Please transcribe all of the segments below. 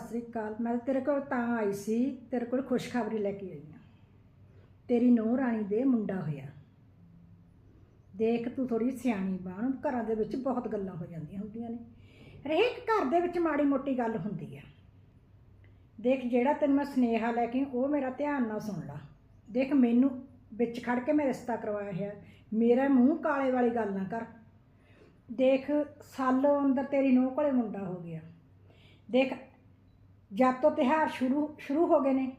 ਸਤਿ ਸ੍ਰੀ ਅਕਾਲ। ਮੈਂ ਤੇਰੇ ਕੋਲ ਤਾਂ ਆਈ ਸੀ, ਤੇਰੇ ਕੋਲ ਖੁਸ਼ਖਬਰੀ ਲੈ ਕੇ ਆਈ ਹਾਂ। ਤੇਰੀ ਨੂੰਹ ਰਾਣੀ ਦੇ ਮੁੰਡਾ ਹੋਇਆ। ਦੇਖ ਤੂੰ ਥੋੜੀ ਸਿਆਣੀ ਬਣ ਘਰਾਂ ਦੇ ਵਿੱਚ ਬਹੁਤ ਗੱਲਾਂ ਹੋ ਜਾਂਦੀਆਂ ਹੁੰਦੀਆਂ ਨੇ। ਹਰੇਕ ਘਰ ਦੇ ਵਿੱਚ ਮਾੜੀ ਮੋਟੀ ਗੱਲ ਹੁੰਦੀ ਆ। ਦੇਖ ਜਿਹੜਾ ਤੈਨੂੰ ਮੈਂ ਸਨੇਹਾ ਲੈ ਕੇ ਉਹ ਮੇਰਾ ਧਿਆਨ ਨਾਲ ਸੁਣ ਲਾ। ਦੇਖ ਮੈਨੂੰ ਵਿੱਚ ਖੜ ਕੇ ਮੈਂ ਰਿਸ਼ਤਾ ਕਰਵਾਇਆ ਹੈ ਮੇਰਾ ਮੂੰਹ ਕਾਲੇ ਵਾਲੀ ਗੱਲ ਨਾ ਕਰ। ਦੇਖ, ਸਾਲੋਂ ਅੰਦਰ ਤੇਰੀ ਨੂੰਹ ਕੋਲੇ ਮੁੰਡਾ ਹੋ ਗਿਆ। ਦੇਖ ਜਦ ਤੋਂ ਤਿਉਹਾਰ ਸ਼ੁਰੂ ਸ਼ੁਰੂ ਹੋ ਗਏ ਨੇ,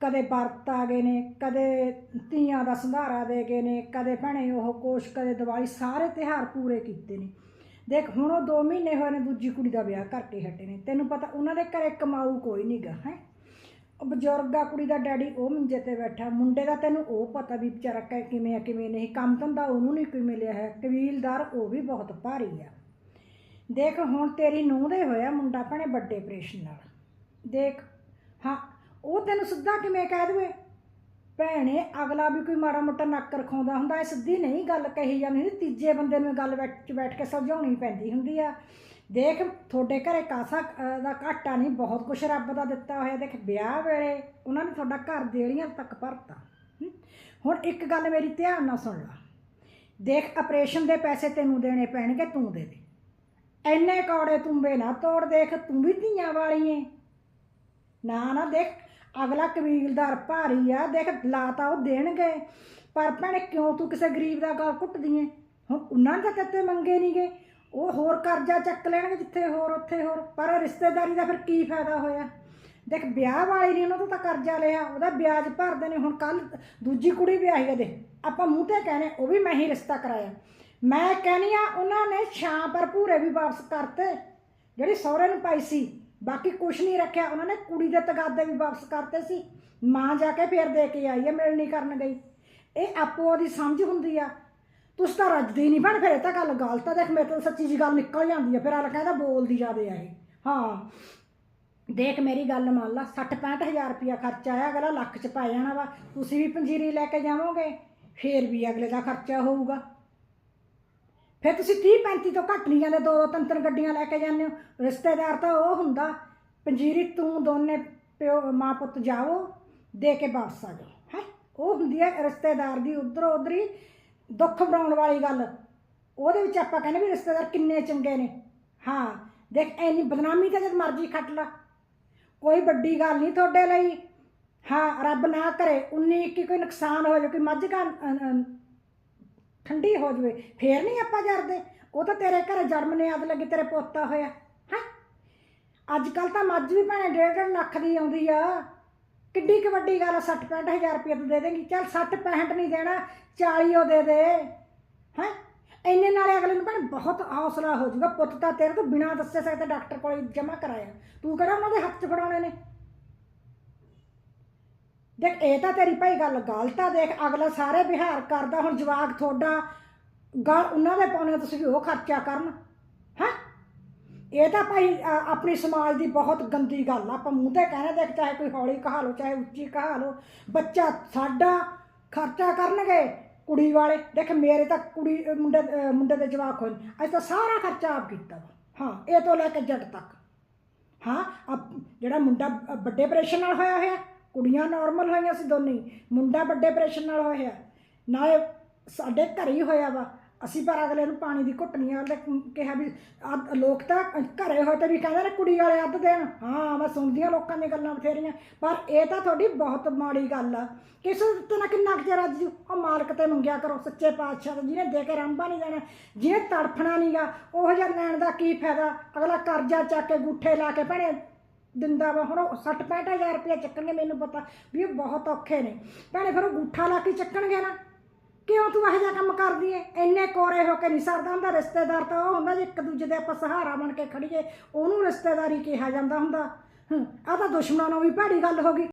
ਕਦੇ ਵਰਤ ਆ ਗਏ ਨੇ, ਕਦੇ ਧੀਆਂ ਦਾ ਸੰਧਾਰਾ ਦੇ ਗਏ ਨੇ, ਕਦੇ ਭੈਣੇ ਉਹ ਕੋਸ਼, ਕਦੇ ਦੀਵਾਲੀ, ਸਾਰੇ ਤਿਉਹਾਰ ਪੂਰੇ ਕੀਤੇ ਨੇ। ਦੇਖ, ਹੁਣ ਉਹ 2 ਮਹੀਨੇ ਹੋਏ ਨੇ, ਦੂਜੀ ਕੁੜੀ ਦਾ ਵਿਆਹ ਕਰਕੇ ਹਟੇ ਨੇ। ਤੈਨੂੰ ਪਤਾ, ਉਹਨਾਂ ਦੇ ਘਰੇ ਕਮਾਊ ਕੋਈ ਨਹੀਂਗਾ ਹੈ। ਉਹ ਬਜ਼ੁਰਗ ਆ, ਕੁੜੀ ਦਾ ਡੈਡੀ, ਉਹ ਮੰਜੇ ਤੇ ਬੈਠਾ। ਮੁੰਡੇ ਦਾ ਤੈਨੂੰ ਉਹ ਪਤਾ ਵੀ ਵਿਚਾਰਾ ਕਿਵੇਂ ਆ, ਕਿਵੇਂ ਨਹੀਂ। ਕੰਮ ਧੰਦਾ ਉਹਨੂੰ ਨਹੀਂ ਕੋਈ ਮਿਲਿਆ ਹੈ। ਕਬੀਲਦਾਰ, ਉਹ ਵੀ ਬਹੁਤ ਭਾਰੀ ਆ। ਦੇਖ, ਹੁਣ ਤੇਰੀ ਨੂੰਹ ਦੇ ਹੋਇਆ ਮੁੰਡਾ ਭੈਣੇ ਵੱਡੇ ਆਪਰੇਸ਼ਨ ਨਾਲ। ਦੇਖ, ਹਾਂ, ਉਹ ਤੈਨੂੰ ਸਿੱਧਾ ਕਿਵੇਂ ਕਹਿ ਦੇਵੇ? ਭੈਣੇ, ਅਗਲਾ ਵੀ ਕੋਈ ਮਾੜਾ ਮੋਟਾ ਨੱਕ ਰਖਾਉਂਦਾ ਹੁੰਦਾ, ਇਹ ਸਿੱਧੀ ਨਹੀਂ ਗੱਲ ਕਹੀ ਜਾਂਦੀ ਹੁੰਦੀ, ਤੀਜੇ ਬੰਦੇ ਨੂੰ ਇਹ ਗੱਲ ਵਿੱਚ ਬੈਠ ਕੇ ਸਮਝਾਉਣੀ ਪੈਂਦੀ ਹੁੰਦੀ ਆ। ਦੇਖ, ਤੁਹਾਡੇ ਘਰੇ ਕਾਸਾ ਦਾ ਘਾਟਾ ਨਹੀਂ, ਬਹੁਤ ਕੁਛ ਰੱਬ ਦਾ ਦਿੱਤਾ ਹੋਇਆ, ਦੇਖ, ਵਿਆਹ ਵੇਲੇ ਉਹਨਾਂ ਨੇ ਤੁਹਾਡਾ ਘਰ ਦੇੜੀਆਂ ਤੱਕ ਭਰਤਾ। ਹੁਣ ਇੱਕ ਗੱਲ ਮੇਰੀ ਧਿਆਨ ਨਾਲ ਸੁਣ ਲਾ। ਦੇਖ, ਆਪਰੇਸ਼ਨ ਦੇ ਪੈਸੇ ਤੈਨੂੰ ਦੇਣੇ ਪੈਣਗੇ, ਤੂੰ ਦੇ ਦੇ। ਐਨੇ ਕੌੜੇ ਤੁੰਬੇ ਨਾ ਤੋੜ, ਦੇਖ, ਤੂੰ ਵੀ ਧੀਆਂ ਵਾਲੀ ਏ ਨਾ ਨਾ ਦੇਖ, ਅਗਲਾ ਕਬੀਲਦਾਰ ਭਾਰੀ ਆ, ਦੇਖ ਲਾ ਤਾਂ ਉਹ ਦੇਣਗੇ। ਪਰ ਭੈਣੇ ਕਿਉਂ ਤੂੰ ਕਿਸੇ ਗਰੀਬ ਦਾ ਗਲ ਘੁੱਟਦੀ ਏ? ਹੁਣ ਉਹਨਾਂ ਨੇ ਤਾਂ ਕਿਤੇ ਮੰਗੇ ਨਹੀਂਗੇ ਉਹ ਹੋਰ ਕਰਜ਼ਾ ਚੱਕ ਲੈਣਗੇ ਜਿੱਥੇ ਹੋਰ, ਉੱਥੇ ਹੋਰ। ਪਰ ਰਿਸ਼ਤੇਦਾਰੀ ਦਾ ਫਿਰ ਕੀ ਫਾਇਦਾ ਹੋਇਆ? ਦੇਖ, ਵਿਆਹ ਵਾਲੀ ਨੇ ਉਹਨਾਂ ਤੋਂ ਤਾਂ ਕਰਜ਼ਾ ਲਿਆ, ਉਹਦਾ ਵਿਆਜ ਭਰਦੇ ਨੇ। ਹੁਣ ਕੱਲ ਦੂਜੀ ਕੁੜੀ ਵਿਆਹੀ ਆ ਦੇ ਆਪਾਂ ਮੂੰਹ ਤੇ ਕਹਿੰਦੇ ਉਹ ਵੀ ਮੈਂ ਹੀ ਰਿਸ਼ਤਾ ਕਰਾਇਆ। ਮੈਂ ਕਹਿੰਦੀ ਆ, ਉਹਨਾਂ ਨੇ ਛਾਂ ਪਰ ਭੂਰੇ ਵੀ ਵਾਪਸ ਕਰਤੇ। ਜਿਹੜੀ ਸਹੁਰੇ ਨੂੰ ਪਾਈ ਸੀ ਬਾਕੀ ਕੁਛ ਨਹੀਂ ਰੱਖਿਆ। ਉਹਨਾਂ ਨੇ ਕੁੜੀ ਦੇ ਤਗਾਦੇ ਵੀ ਵਾਪਸ ਕਰਤੇ ਸੀ। ਮਾਂ ਜਾ ਕੇ ਫੇਰ ਦੇ ਕੇ ਆਈ ਹੈ ਮਿਲਣੀ ਕਰਨ ਗਈ। ਇਹ ਆਪੋ ਉਹਦੀ ਸਮਝ ਹੁੰਦੀ ਆ। ਤੁਸੀਂ ਤਾਂ ਰੱਜਦੀ ਨਹੀਂ ਬਣ ਫਿਰ ਇਹ ਤਾਂ ਗੱਲ ਗਲਤ ਆ। ਦੇਖ, ਮੇਰੇ ਤੋਂ ਸੱਚੀ ਜੀ ਗੱਲ ਨਿਕਲ ਜਾਂਦੀ ਆ। ਫਿਰ ਆਲਾ ਕਹਿੰਦਾ ਬੋਲਦੀ ਜਾਦੇ ਆ ਇਹ। ਹਾਂ। ਦੇਖ, ਮੇਰੀ ਗੱਲ ਮੰਨ ਲਾ 60 ਹਜ਼ਾਰ ਰੁਪਇਆ ਖਰਚਾ ਆਇਆ, ਅਗਲਾ ਲੱਖ ਚ ਪੈ ਜਾਣਾ ਵਾ। ਤੁਸੀਂ ਵੀ ਪੰਜੀਰੀ ਲੈ ਕੇ ਜਾਵੋਗੇ, ਫੇਰ ਵੀ ਅਗਲੇ ਦਾ ਖਰਚਾ ਹੋਊਗਾ। ਫਿਰ ਤੁਸੀਂ 30 35 ਤੋਂ ਘੱਟ ਨਹੀਂ ਜਾਂਦੇ ਦੋ ਦੋ ਤਿੰਨ ਤਿੰਨ ਗੱਡੀਆਂ ਲੈ ਕੇ ਜਾਂਦੇ ਹੋ। ਰਿਸ਼ਤੇਦਾਰ ਤਾਂ ਉਹ ਹੁੰਦਾ, ਪੰਜੀਰੀ ਤੂੰ ਦੋਨੇ ਪਿਓ, ਮਾਂ ਪੁੱਤ ਜਾਓ ਦੇ ਕੇ ਵਾਪਸ ਆ ਜਾਓ, ਹੈ? ਉਹ ਹੁੰਦੀ ਹੈ ਰਿਸ਼ਤੇਦਾਰ ਦੀ ਉਧਰੋਂ ਉਧਰੀ ਦੁੱਖ ਬਣਾਉਣ ਵਾਲੀ ਗੱਲ। ਉਹਦੇ ਵਿੱਚ ਆਪਾਂ ਕਹਿੰਦੇ ਵੀ ਰਿਸ਼ਤੇਦਾਰ ਕਿੰਨੇ ਚੰਗੇ ਨੇ। ਹਾਂ, ਦੇਖ ਐਨੀ ਬਦਨਾਮੀ ਤਾਂ ਜਦ ਮਰਜ਼ੀ ਖੱਟ ਲਾ। ਕੋਈ ਵੱਡੀ ਗੱਲ ਨਹੀਂ ਤੁਹਾਡੇ ਲਈ। ਹਾਂ, ਰੱਬ ਨਾ ਕਰੇ 19 ਕੀ ਕੋਈ ਨੁਕਸਾਨ ਹੋ ਜਾਵੇ ਕੋਈ ਮੱਝ ਦਾ ਠੰਡੀ ਹੋ ਜਾਵੇ, ਫੇਰ ਨਹੀਂ ਆਪਾਂ ਜਰਦੇ। ਉਹ ਤਾਂ ਤੇਰੇ ਘਰੇ ਜਨਮ ਨੇ ਆਦ ਲੱਗੀ ਤੇਰੇ ਪੋਤਾ ਹੋਇਆ, ਹੈ? ਅੱਜ ਕੱਲ ਤਾਂ ਮੱਝ ਵੀ ਭੈਣੇ ਡੇਢ ਡੇਢ ਲੱਖ ਦੀ ਆਉਂਦੀ ਆ। ਕਿੱਡੀ ਕੁ ਵੱਡੀ ਗੱਲ 60 ਹਜ਼ਾਰ ਰੁਪਏ ਤੂੰ ਦੇ ਦੇਂਗੀ। ਚੱਲ 60 65 ਨਹੀਂ ਦੇਣਾ 40 ਉਹ ਦੇ ਦੇ, ਹੈ? ਇੰਨੇ ਨਾਲੇ ਅਗਲੇ ਨੂੰ ਭੈਣ ਬਹੁਤ ਹੌਸਲਾ ਹੋ ਜਾਊਗਾ ਪੁੱਤ ਤਾਂ ਤੇਰੇ ਤੋਂ ਬਿਨਾਂ ਦੱਸੇ ਸਕਦਾ ਡਾਕਟਰ ਕੋਲ ਜਮਾ ਕਰਾਇਆ। ਤੂੰ ਕਿਹੜਾ ਉਹਨਾਂ ਦੇ ਹੱਥ 'ਚ ਫੜਾਉਣੇ ਨੇ? ਦੇਖ, ਇਹ ਤਾਂ ਤੇਰੀ ਭਾਈ ਗੱਲ ਗਲਤ ਆ, ਦੇਖ, ਅਗਲਾ ਸਾਰੇ ਵਿਹਾਰ ਕਰਦਾ, ਹੁਣ ਜਵਾਕ ਤੁਹਾਡਾ, ਗਲ ਉਹਨਾਂ ਦੇ ਪਾਉਣੇ ਤੁਸੀਂ ਵੀ ਉਹ ਖਰਚਾ ਕਰਨ, ਹੈ ਇਹ ਤਾਂ ਭਾਈ ਆਪਣੀ ਸਮਾਜ ਦੀ ਬਹੁਤ ਗੰਦੀ ਗੱਲ ਆ, ਆਪਾਂ ਮੂੰਹ ਤੇ ਕਹਿੰਦੇ ਦੇਖ, ਚਾਹੇ ਕੋਈ ਹੌਲੀ ਕਹਾ ਲੋ ਚਾਹੇ ਉੱਚੀ ਕਹਾ ਲੋ ਬੱਚਾ ਸਾਡਾ ਖਰਚਾ ਕਰਨਗੇ ਕੁੜੀ ਵਾਲੇ, ਦੇਖ, ਮੇਰੇ ਤਾਂ ਕੁੜੀ ਮੁੰਡੇ ਮੁੰਡੇ ਦੇ ਜਵਾਕ ਹੋਏ ਨੇ। ਅਸੀਂ ਤਾਂ ਸਾਰਾ ਖਰਚਾ ਆਪ ਕੀਤਾ ਵਾ ਹਾਂ, ਇਹ ਤੋਂ ਲੈ ਕੇ ਜੱਟ ਤੱਕ ਹਾਂ ਅਬ ਜਿਹੜਾ ਮੁੰਡਾ ਵੱਡੇ ਆਪਰੇਸ਼ਨ ਨਾਲ ਹੋਇਆ ਹੋਇਆ ਕੁੜੀਆਂ ਨਾਰਮਲ ਹੋਈਆਂ ਸੀ ਦੋਨੇ ਮੁੰਡਾ ਵੱਡੇ ਆਪਰੇਸ਼ਨ ਨਾਲ ਹੋਇਆ। ਨਾਲੇ ਸਾਡੇ ਘਰੇ ਹੀ ਹੋਇਆ ਵਾ। ਅਸੀਂ ਪਰ ਅਗਲੇ ਨੂੰ ਪਾਣੀ ਦੀ ਘੁੱਟਣੀ ਨਹੀਂ ਆਲੇ ਕਿਹਾ ਵੀ ਅੱਧ- ਲੋਕ ਤਾਂ ਘਰੇ ਹੋਏ ਤੇ ਵੀ ਕਹਿੰਦੇ ਨੇ ਕੁੜੀ ਵਾਲੇ ਅੱਧ ਦੇਣ। ਹਾਂ, ਮੈਂ ਸੁਣਦੀਆਂ ਲੋਕਾਂ ਦੀਆਂ ਗੱਲਾਂ ਬਥੇਰੀਆਂ। ਪਰ ਇਹ ਤਾਂ ਤੁਹਾਡੀ ਬਹੁਤ ਮਾੜੀ ਗੱਲ ਆ। ਕਿਸ ਤੇ ਨਾ ਕਿੰਨਾ ਕੁ ਚਿਰ ਅੱਜ ਉਹ ਮਾਲਕ ਤੇ ਮੰਗਿਆ ਕਰੋ, ਸੱਚੇ ਪਾਤਸ਼ਾਹ ਤੋਂ, ਜਿਹਨੇ ਦੇ ਕੇ ਰੰਭਾ ਨਹੀਂ ਦੇਣਾ ਜਿਹਨੇ ਤੜਫਣਾ ਨਹੀਂਗਾ ਉਹ ਜਿਹਾ ਲੈਣ ਦਾ ਕੀ ਫਾਇਦਾ? ਅਗਲਾ ਕਰਜ਼ਾ ਚੱਕ ਕੇ, ਗੁੱਠੇ ਲਾ ਕੇ ਭੈਣੇ ਦਿੰਦਾ ਵਾ, ਹੁਣ 60 ਹਜ਼ਾਰ ਰੁਪਏ ਚੱਕਣਗੇ ਮੈਨੂੰ ਪਤਾ ਵੀ ਉਹ ਬਹੁਤ ਔਖੇ ਨੇ। ਭੈਣੇ, ਫਿਰ ਉਹ ਗੁੱਠਾ ਲਾ ਕੇ ਚੱਕਣਗੇ ਨਾ। ਕਿਉਂ ਤੂੰ ਇਹੋ ਜਿਹਾ ਕੰਮ ਕਰਦੀ ਏ? ਇੰਨੇ ਕੋਰੇ ਹੋ ਕੇ ਨਹੀਂ ਸਰਦਾ ਹੁੰਦਾ, ਰਿਸ਼ਤੇਦਾਰ ਤਾਂ ਉਹ ਹੁੰਦਾ ਜੇ ਇੱਕ ਦੂਜੇ ਦੇ ਆਪਾਂ ਸਹਾਰਾ ਬਣ ਕੇ ਖੜੀਏ, ਉਹਨੂੰ ਰਿਸ਼ਤੇਦਾਰੀ ਕਿਹਾ ਜਾਂਦਾ ਹੁੰਦਾ। ਆ ਤਾਂ ਦੁਸ਼ਮਣਾਂ ਨੂੰ ਵੀ ਭੈੜੀ ਗੱਲ ਹੋ ਗਈ।